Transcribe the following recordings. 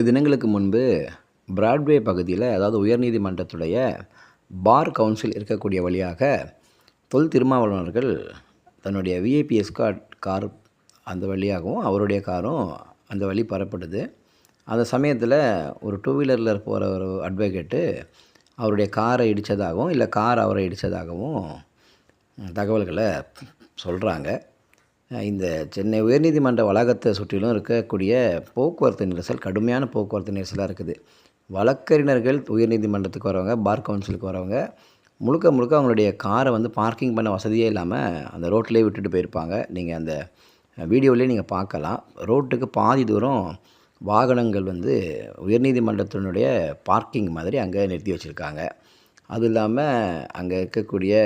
தினங்களுக்கு முன்பு பிராட்வே பகுதியில் அதாவது உயர்நீதிமன்றத்துடைய பார் கவுன்சில் இருக்கக்கூடிய வழியாக தொல் திருமாவளவர்கள் தன்னுடைய விஐபிஎஸ் எஸ்கார்ட் கார் அந்த வழியாகவும் அவருடைய காரும் அந்த வழி பரப்பட்டது அந்த சமயத்தில் ஒரு டூ வீலரில் போகிற ஒரு அட்வொகேட்டு அவருடைய காரை இடித்ததாகவும் இல்லை கார் அவரை இடித்ததாகவும் தகவல்களை சொல்கிறாங்க இந்த சென்னை உயர்நீதிமன்ற வளாகத்தை சுற்றிலும் இருக்கக்கூடிய போக்குவரத்து நெரிசல் கடுமையான போக்குவரத்து நெரிசலாக இருக்குது. வழக்கறிஞர்கள் உயர்நீதிமன்றத்துக்கு வரவங்க பார் கவுன்சிலுக்கு வரவங்க முழுக்க முழுக்க அவங்களுடைய காரை வந்து பார்க்கிங் பண்ண வசதியே இல்லாமல் அந்த ரோட்டிலே விட்டுட்டு போயிருப்பாங்க. நீங்கள் அந்த வீடியோவிலே நீங்கள் பார்க்கலாம். ரோட்டுக்கு பாதி தூரம் வாகனங்கள் வந்து உயர்நீதிமன்றத்தினுடைய பார்க்கிங் மாதிரி அங்கே நிறுத்தி வச்சுருக்காங்க. அது இல்லாமல் அங்கே இருக்கக்கூடிய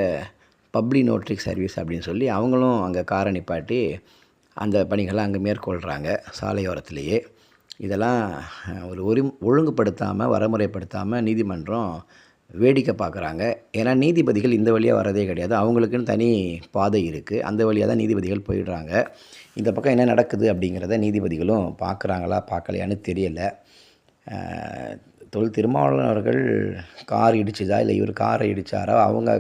பப்ளிக் நோட்ரிக் சர்வீஸ் அப்படின்னு சொல்லி அவங்களும் அங்கே காரை நிப்பாட்டி அந்த பணிகளை அங்கே மேற்கொள்கிறாங்க சாலையோரத்திலேயே. இதெல்லாம் ஒரு ஒரு ஒழுங்குபடுத்தாமல் வரமுறைப்படுத்தாமல் நீதிமன்றம் வேடிக்கை பார்க்குறாங்க. ஏன்னா நீதிபதிகள் இந்த வழியாக வரதே கிடையாது. அவங்களுக்குன்னு தனி பாதை இருக்குது அந்த வழியாக தான் நீதிபதிகள் போயிடுறாங்க. இந்த பக்கம் என்ன நடக்குது அப்படிங்கிறத நீதிபதிகளும் பார்க்குறாங்களா பார்க்கலையான்னு தெரியலை. தொல் திருமாவளவன் அவர்கள் கார் இடிச்சுதா? இல்லை இவர் காரை இடித்தாரா அவங்க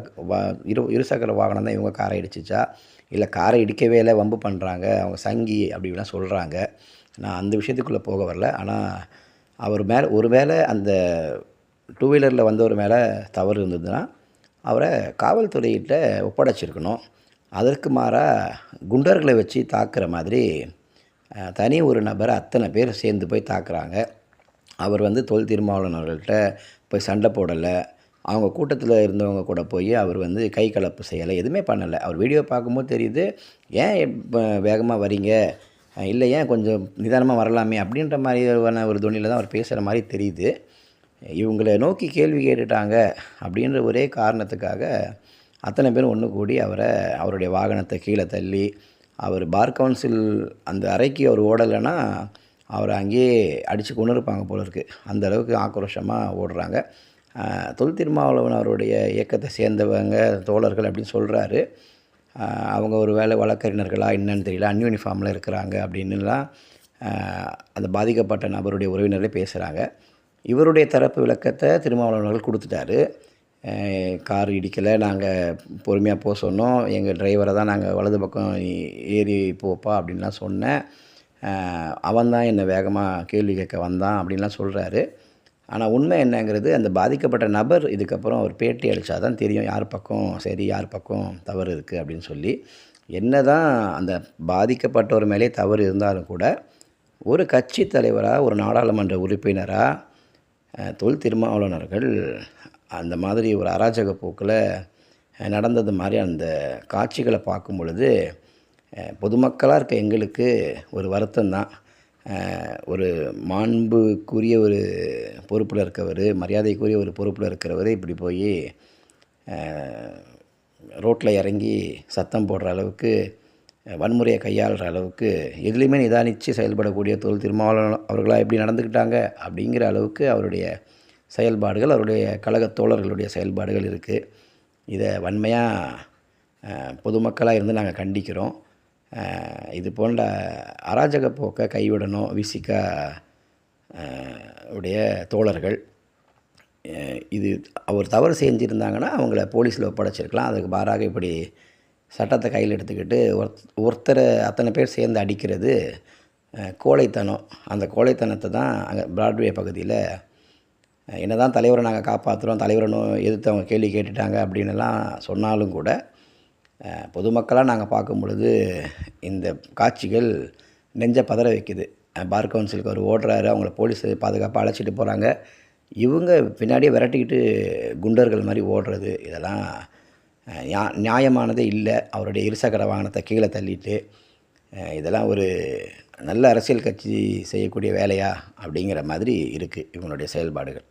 இரு இருசக்கர வாகனம் தான் இவங்க காரை இடிச்சிச்சா? இல்லை காரை இடிக்கவே இல்லை வம்பு பண்ணுறாங்க அவங்க சங்கி அப்படிலாம் சொல்கிறாங்க நான் அந்த விஷயத்துக்குள்ளே போக வரல. ஆனால் அவர் மேலே ஒரு வேளை அந்த டூ வீலரில் வந்தவர் மேலே தவறு இருந்ததுன்னா அவரை காவல்துறையிட்ட ஒப்படைச்சிருக்கணும். அதற்கு மாறாக குண்டர்களை வச்சு தாக்குற மாதிரி தனி ஒரு நபரை அத்தனை பேர் சேர்ந்து போய் தாக்குறாங்க. அவர் வந்து தொல் திருமாவளவன் அவர்கள்ட்ட போய் சண்டை போடலை. அவங்க கூட்டத்தில் இருந்தவங்க கூட போய் அவர் வந்து கை கலப்பு செய்யலை. எதுவுமே பண்ணலை. அவர் வீடியோ பார்க்கும்போது தெரியுது ஏன் இப்போ வேகமாக வரீங்க? இல்லை ஏன் கொஞ்சம் நிதானமாக வரலாமே? அப்படின்ற மாதிரியான ஒரு துணியில் தான் அவர் பேசுகிற மாதிரி தெரியுது. இவங்களை நோக்கி கேள்வி கேட்டுட்டாங்க அப்படின்ற ஒரே காரணத்துக்காக அத்தனை பேரும் ஒன்று கூடி அவரை அவருடைய வாகனத்தை கீழே தள்ளி அவர் பார் கவுன்சில் அந்த அறைக்கு அவர் ஓடலைன்னா அவரை அங்கேயே அடித்து கொண்டு இருப்பாங்க போல இருக்குது அந்த அளவுக்கு ஆக்ரோஷமாக ஓடுறாங்க. தொல் திருமாவளவன் அவருடைய இயக்கத்தை சேர்ந்தவங்க தோழர்கள் அப்படின்னு சொல்கிறாரு அவங்க ஒரு வேலை வழக்கறிஞர்களா என்னன்னு தெரியல அன்யூனிஃபார்மில் இருக்கிறாங்க அப்படின்னுலாம் அந்த பாதிக்கப்பட்ட நபருடைய உறவினர்களே பேசுகிறாங்க இவருடைய தரப்பு விளக்கத்தை திருமாவளவர்கள் கொடுத்துட்டாரு. கார் இடிக்கலை நாங்கள் பொறுமையாக போக சொன்னோம். எங்கள் டிரைவரை தான் நாங்கள் வலது பக்கம் ஏறி போப்பா அப்படின்லாம் சொன்னேன். அவன் தான் என்னை வேகமாக கேள்வி கேட்க வந்தான் அப்படின்லாம் சொல்கிறாரு ஆனால் உண்மை என்னங்கிறது அந்த பாதிக்கப்பட்ட நபர் இதுக்கப்புறம் அவர் பேட்டி அடித்தா தான் தெரியும் யார் பக்கம் சரி யார் பக்கம் தவறு இருக்குது அப்படின்னு சொல்லி. என்ன தான் அந்த பாதிக்கப்பட்டவர் மேலே தவறு இருந்தாலும் கூட ஒரு கட்சி தலைவராக ஒரு நாடாளுமன்ற உறுப்பினராக தொல் திருமாவளவர்கள் அந்த மாதிரி ஒரு அராஜக போக்கில் நடந்தது மாதிரி அந்த காட்சிகளை பார்க்கும் பொழுது பொதுமக்களாக இருக்க எங்களுக்கு ஒரு வருத்தம் தான் ஒரு மாண்புக்குரிய ஒரு பொறுப்பில் இருக்கவர் மரியாதைக்குரிய ஒரு பொறுப்பில் இருக்கிறவர் இப்படி போய் ரோட்டில் இறங்கி சத்தம் போடுற அளவுக்கு வன்முறையை கையாளுற அளவுக்கு எதுலேயுமே நிதானித்து செயல்படக்கூடிய தொழில் திருமாவளவன் அவர்களாக எப்படி நடந்துக்கிட்டாங்க அப்படிங்கிற அளவுக்கு அவருடைய செயல்பாடுகள் அவருடைய கழக தோழர்களுடைய செயல்பாடுகள் இருக்குது இதை வன்மையாக பொதுமக்களாக இருந்து நாங்கள் கண்டிக்கிறோம். இது போன்ற அராஜக போக்கை கைவிடணும் விசிகா உடைய தோழர்கள் இது அவர் தவறு செஞ்சுருந்தாங்கன்னா அவங்கள போலீஸில் ஒப்படைச்சிருக்கலாம். அதுக்கு மாறாக இப்படி சட்டத்தை கையில் எடுத்துக்கிட்டு ஒருத்தரை அத்தனை பேர் சேர்ந்து அடிக்கிறது கோழைத்தனம். அந்த கோழைத்தனத்தை தான் அங்கே பிராட்வே பகுதியில் என்ன தான் தலைவரை நாங்கள் காப்பாற்றுறோம் தலைவரனும் எதிர்த்து அவங்க கேள்வி கேட்டுட்டாங்க அப்படின்னுலாம் சொன்னாலும் கூட பொதுமக்களாக நாங்கள் பார்க்கும் பொழுது இந்த காட்சிகள் நெஞ்சை பதற வைக்குது. பார் கவுன்சிலுக்கு அவர் ஓடுறாரு அவங்கள போலீஸ் பாதுகாப்பாக அழைச்சிட்டு போகிறாங்க இவங்க பின்னாடியே விரட்டிக்கிட்டு குண்டர்கள் மாதிரி ஓடுறது இதெல்லாம் நியாயமானதே இல்லை. அவருடைய இருசக்கர வாகனத்தை கீழே தள்ளிட்டு இதெல்லாம் ஒரு நல்ல அரசியல் கட்சி செய்யக்கூடிய வேலையா அப்படிங்கிற மாதிரி இருக்குது இவங்களுடைய செயல்பாடுகள்.